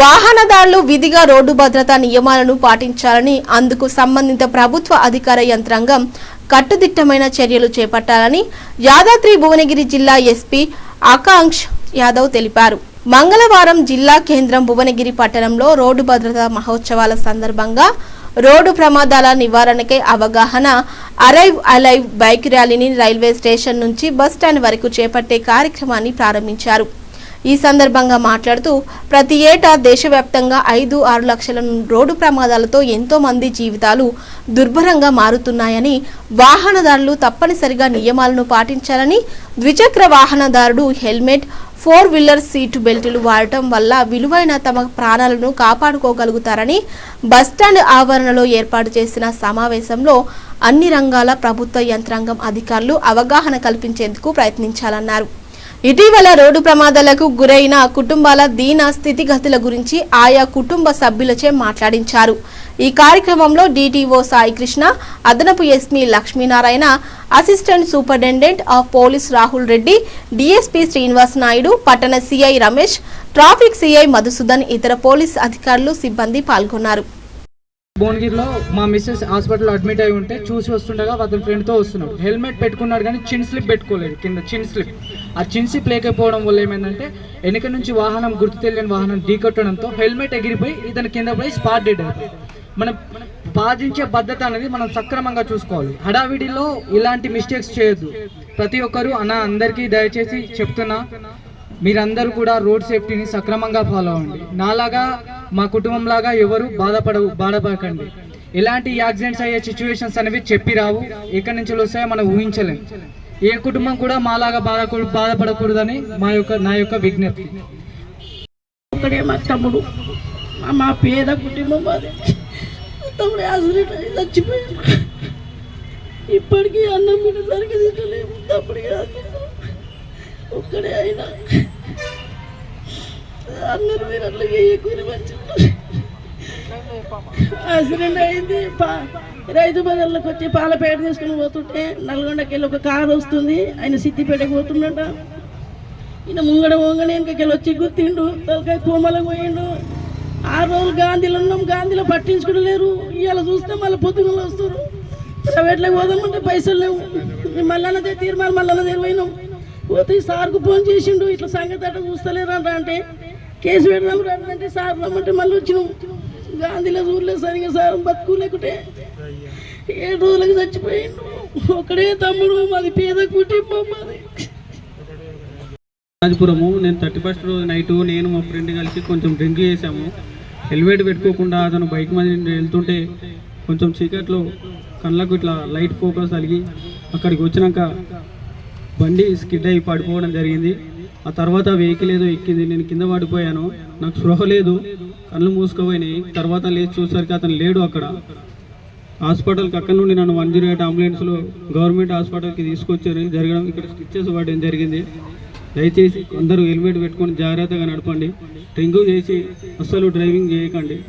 వాహనదారులు విధిగా రోడ్డు భద్రతా నియమాలను పాటించాలని అందుకు సంబంధిత ప్రభుత్వ అధికార యంత్రాంగం కట్టుదిట్టమైన చర్యలు చేపట్టాలని యాదాద్రి భువనగిరి జిల్లా ఎస్పీ ఆకాంక్ష యాదవ్ తెలిపారు. మంగళవారం జిల్లా కేంద్రం భువనగిరి పట్టణంలో రోడ్డు భద్రతా మహోత్సవాల సందర్భంగా రోడ్డు ప్రమాదాల నివారణకై అవగాహన అరైవ్ అలైవ్ బైక్ ర్యాలీని రైల్వే స్టేషన్ నుంచి బస్ స్టాండ్ వరకు చేపట్టే కార్యక్రమాన్ని ప్రారంభించారు. ఈ సందర్భంగా మాట్లాడుతూ ప్రతి ఏటా దేశవ్యాప్తంగా ఐదు ఆరు లక్షల రోడ్డు ప్రమాదాలతో ఎంతో మంది జీవితాలు దుర్భరంగా మారుతున్నాయని వాహనదారులు తప్పనిసరిగా నియమాలను పాటించాలని ద్విచక్ర వాహనదారుడు హెల్మెట్ ఫోర్ వీలర్ సీటు బెల్టులు వాడటం వల్ల విలువైన తమ ప్రాణాలను కాపాడుకోగలుగుతారని బస్టాండ్ ఆవరణలో ఏర్పాటు చేసిన సమావేశంలో అన్ని రంగాల ప్రభుత్వ యంత్రాంగం అధికారులు అవగాహన కల్పించేందుకు ప్రయత్నించాలన్నారు. ఇటీవల రోడ్డు ప్రమాదాలకు గురైన కుటుంబాల దీన స్థితిగతుల గురించి ఆయా కుటుంబ సభ్యులచే మాట్లాడించారు. ఈ కార్యక్రమంలో డీటీఓ సాయికృష్ణ అదనపు SP Lakshminarayana assistant superintendent of police Rahul Reddy DSP Srinivas Naidu పట్టణ CI Ramesh traffic CI Madhusudan ఇతర పోలీస్ అధికారులు సిబ్బంది పాల్గొన్నారు. భువనగిరిలో మా మిస్సెస్ హాస్పిటల్ అడ్మిట్ అయి ఉంటే చూసి వస్తుండగా అతని ఫ్రెండ్తో వస్తున్నాడు. హెల్మెట్ పెట్టుకున్నాడు కానీ చిన్ స్లిప్ పెట్టుకోలేదు కింద చిన్ స్లిప్ ఆ చిన్ స్లిప్ లేకపోవడం వల్ల ఏమైందంటే వెనక నుంచి వాహనం గుర్తు తెలియని వాహనం ఢీకొట్టడంతో హెల్మెట్ ఎగిరిపోయి ఇతని కింద పోయి స్పాట్ డెడ్ మనం పాటించే పద్ధతి అనేది మనం సక్రమంగా చూసుకోవాలి. హడావిడిలో ఇలాంటి మిస్టేక్స్ చేయొద్దు. ప్రతి ఒక్కరూ అన్న అందరికీ దయచేసి చెప్తున్నా మీరందరూ కూడా రోడ్ సేఫ్టీని సక్రమంగా ఫాలో అవ్వండి. నాలాగా మా కుటుంబం లాగా ఎవరు బాధపడవు బాధపడకండి. ఎలాంటి యాక్సిడెంట్స్ అయ్యే సిచ్యువేషన్స్ అనేవి చెప్పి రావు. ఎక్కడి నుంచి వస్తాయో మనం ఊహించలేం. ఏ కుటుంబం కూడా మాలాగా బాధ బాధపడకూడదని మా యొక్క నా యొక్క విజ్ఞప్తి. ఒక్కడే మా తమ్ముడు. మా- పేద కుటుంబం బాధ తమ్ముడు యాక్సిడెంట్ అయ్యి చచ్చిపోయాడు. ఇప్పటికీ అన్నం మీద సరిగ్గా తింటలేము తప్పుడు ఒక్కడే అయినా. అందరూ మీరు అట్లా చేయకూరి యాక్సిడెంట్ అయింది. పా రైతు బజార్లోకి వచ్చి పాలపేట తీసుకుని పోతుంటే నల్గొండకి వెళ్ళి ఒక కారు వస్తుంది. ఆయన సిద్దిపేటకి పోతుండట. ఈయన ముంగడ ముంగడ ఇంకెళ్ళి వచ్చి గుర్తిండు. తలకాయ కోమలకు పోయిండు. ఆరు రోజులు గాంధీలో ఉన్నాం. గాంధీలో పట్టించుకోవడం లేరు. ఇవాళ చూస్తే మళ్ళీ పొద్దుగల వస్తారు. ప్రైవేట్లోకి పోదామంటే పైసలు లేవు. మళ్ళీ తీర్మానం మళ్ళీ పోయినాం పోతే సార్కు ఫోన్ చేసిండు. ఇట్లా సంగతి అట్ట చూస్తలేరంట అంటే కేసు పెడదాం రండి సార్ రమ్మంటే మళ్ళీ వచ్చినాం. గాంధీలో ఊర్లో సరిగా సార్ బతుకు లేకుంటే ఏడు రోజులకు చచ్చిపోయిండు. ఒకడే తమ్ముడు మాది పేద కుటుంబం మాది. రాజపురము నేను థర్టీ ఫస్ట్ రోజు నైట్ నేను మా ఫ్రెండ్ కలిసి కొంచెం డ్రింక్ చేసాము. హెల్మెట్ పెట్టుకోకుండా అతను బైక్ మీద వెళ్తుంటే కొంచెం చీకట్లో కళ్ళకు ఇట్లా లైట్ ఫోకస్ కలిగి అక్కడికి వచ్చినాక బండి స్కిడ్ అయి పడిపోవడం జరిగింది. ఆ తర్వాత వెహికల్ ఏదో ఎక్కింది నేను కింద పడిపోయాను. నాకు స్పృహ లేదు. కళ్ళు మూసుకుపోయినాయి తర్వాత లేచి చూసరికి అతను లేడు అక్కడ. హాస్పిటల్కి అక్కడ నుండి నన్ను వన్ జీరో ఎయిట్ అంబులెన్స్లో గవర్నమెంట్ హాస్పిటల్కి తీసుకొచ్చారు. జరగడం ఇక్కడ స్టిచ్చెస్ పడడం జరిగింది. దయచేసి అందరూ హెల్మెట్ పెట్టుకొని జాగ్రత్తగా నడపండి. డ్రింక్ చేసి అస్సలు డ్రైవింగ్ చేయకండి.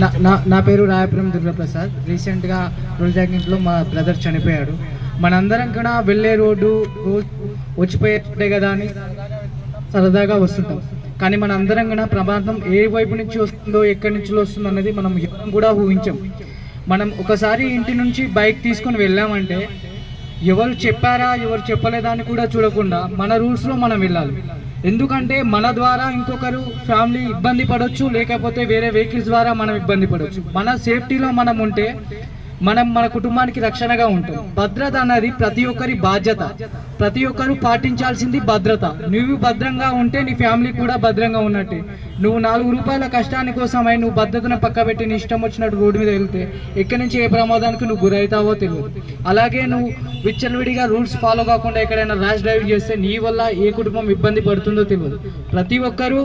నా నా- నా పేరు రాయపురం దుర్గాప్రసాద్. రీసెంట్గా రోడ్ యాక్సిడెంట్లో మా బ్రదర్ చనిపోయాడు. మనందరం కూడా వెళ్ళే రోడ్డు వచ్చిపోయేటట్టే కదా అని సరదాగా వస్తుంటాం. కానీ మన అందరం కూడా ప్రమాదం ఏ వైపు నుంచి వస్తుందో ఎక్కడి నుంచి వస్తుందో అనేది మనం కూడా ఊహించాం. మనం ఒకసారి ఇంటి నుంచి బైక్ తీసుకొని వెళ్ళామంటే ఎవరు చెప్పారా ఎవరు చెప్పలేదా అని కూడా చూడకుండా మన రూల్స్లో మనం వెళ్ళాలి. ఎందుకంటే మన ద్వారా ఇంకొకరు ఫ్యామిలీ ఇబ్బంది పడవచ్చు లేకపోతే వేరే వెహికల్స్ ద్వారా మనం ఇబ్బంది పడవచ్చు మన సేఫ్టీలో మనం ఉంటే మనం మన కుటుంబానికి రక్షణగా ఉంటాం. భద్రత అన్నది ప్రతి ఒక్కరి బాధ్యత. ప్రతి ఒక్కరు పాటించాల్సింది భద్రత. నువ్వు భద్రంగా ఉంటే నీ ఫ్యామిలీ కూడా భద్రంగా ఉన్నట్టే. నువ్వు నాలుగు రూపాయల కష్టాని కోసమై నువ్వు భద్రతను పక్క పెట్టి నీ ఇష్టం వచ్చినట్టు రోడ్డు మీద వెళ్తే ఎక్కడి నుంచి ఏ ప్రమాదానికి నువ్వు గురవుతావో తెలియదు. అలాగే నువ్వు విచ్చలవిడిగా రూల్స్ ఫాలో కాకుండా ఎక్కడైనా ర్యాష్ డ్రైవ్ చేస్తే నీ వల్ల ఏ కుటుంబం ఇబ్బంది పడుతుందో తెలియదు. ప్రతి ఒక్కరూ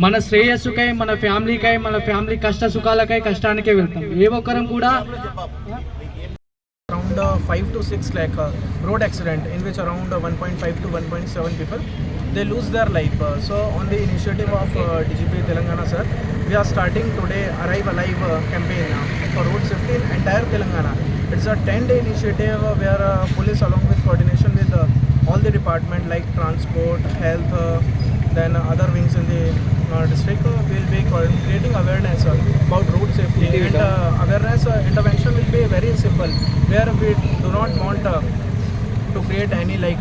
మన శ్రేయస్సుకై మన ఫ్యామిలీకై మన ఫ్యామిలీ కష్ట సుఖాలకై కష్టానికే వెళ్తాం. ఏ ఒక్కరం కూడా around five to six like road accident in which around one point five to one point seven people they lose their life so on the initiative of DGP Telangana sir we are starting today arrive alive campaign for road safety in entire Telangana it's a ten day initiative we are police along with coordination with all the department like transport health then other wings in the uh, district, will be creating awareness about road safety and uh, awareness uh, intervention will be very simple where we do not want to create any like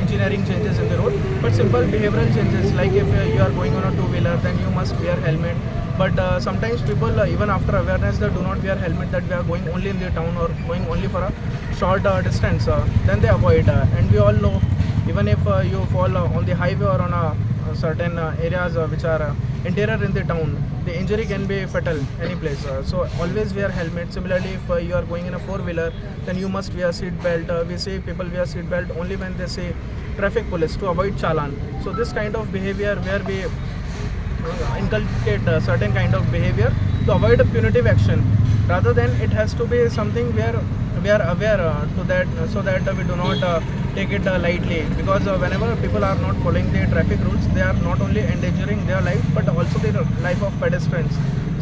engineering changes in the road but simple behavioral changes like if you are going on a two wheeler then you must wear helmet. But uh, sometimes people uh, even after awareness they do not wear helmet that we are going only in the town or going only for a short uh, distance uh, then they avoid uh, and we all know even if uh, you fall uh, on the highway or on a, certain uh, areas which are interior in the town the injury can be fatal any place uh, so always wear helmet. Similarly if uh, you are going in a four wheeler then you must wear seat belt. Uh, we see people wear seat belt only when they say traffic police to avoid challan so this kind of behavior where we uh, inculcate a certain kind of behavior to avoid a punitive action. Rather than it has to be something where we are aware uh, to that uh, so that uh, we do not uh, take it uh, lightly. Because uh, whenever people are not following the traffic rules they are not only endangering their life but also the life of pedestrians.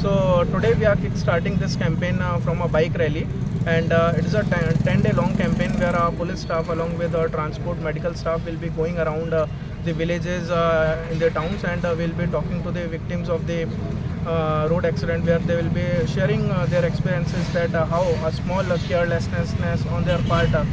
So today we are starting this campaign uh, from a bike rally. And uh, it is a 10 day long campaign where our police staff along with our transport medical staff will be going around uh, the villages uh, in the towns and uh, we'll be talking to the victims of the uh, road accident where they will be sharing uh, their experiences that uh, how a small carelessness on their part uh,